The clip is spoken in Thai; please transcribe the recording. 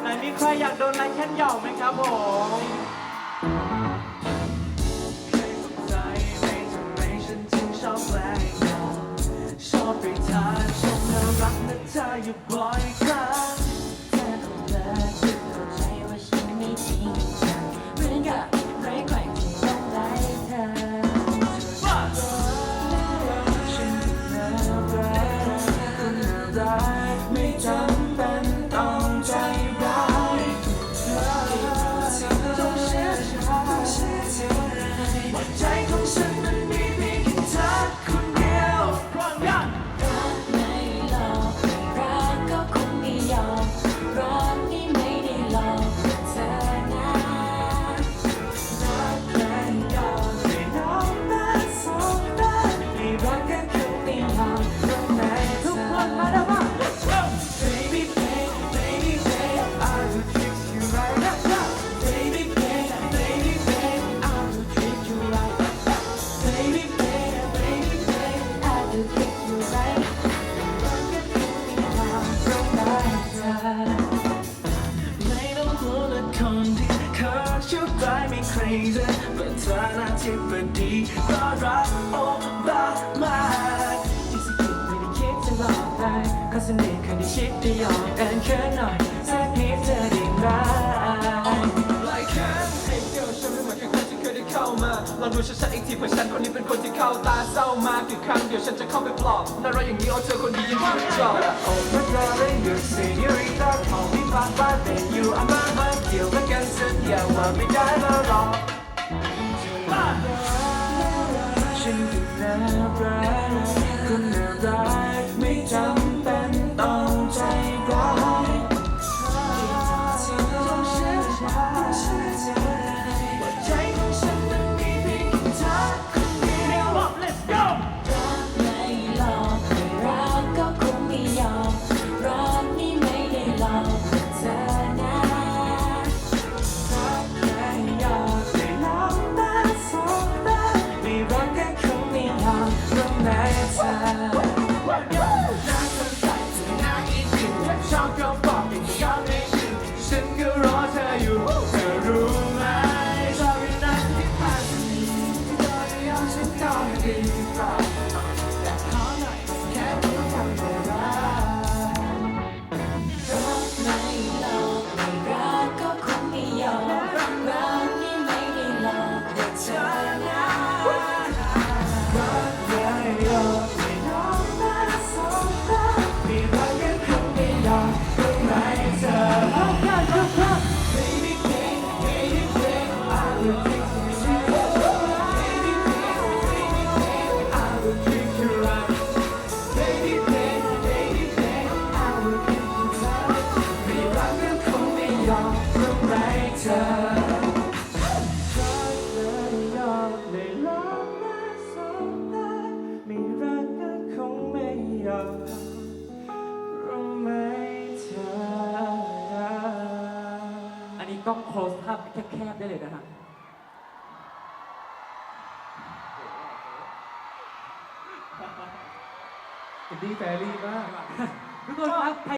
ไหนมีใครอยากโดนไลค์แคนเหย่าไหมครับผมชอบไปทานชมน่ารักนะเธออยู่บ่อยายไม่ crazy ประธานาธิบดีบารักโอบามาที่สิคิดไม่ได้คิดจะหลอกใครก็สนิทคนที่ชิดจะยอมกันแค่หน่อยสักนิดจะได้ไหม Like can Hey girl ฉันไม่เหมือนกับใครที่เคยได้เข้ามาลองดูชัดๆอีกทีเพราะฉันคนนี้เป็นคนที่เข้าตาเศร้ามากกี่ครั้งเดี๋ยวฉันจะเข้าไปปลอบน่ารักอย่างนี้เอาเธอคนดียังไม่จบ Oh my darling you senorita รัก ยอมไม่ลองมาสบตาไม่รักก็คงไม่ยอมรู้ไหมเธออันนี้กล้อง close ภาพแคบๆได้เลยนะฮะ อินดี้แฟรี่มาก ทุกคนครับ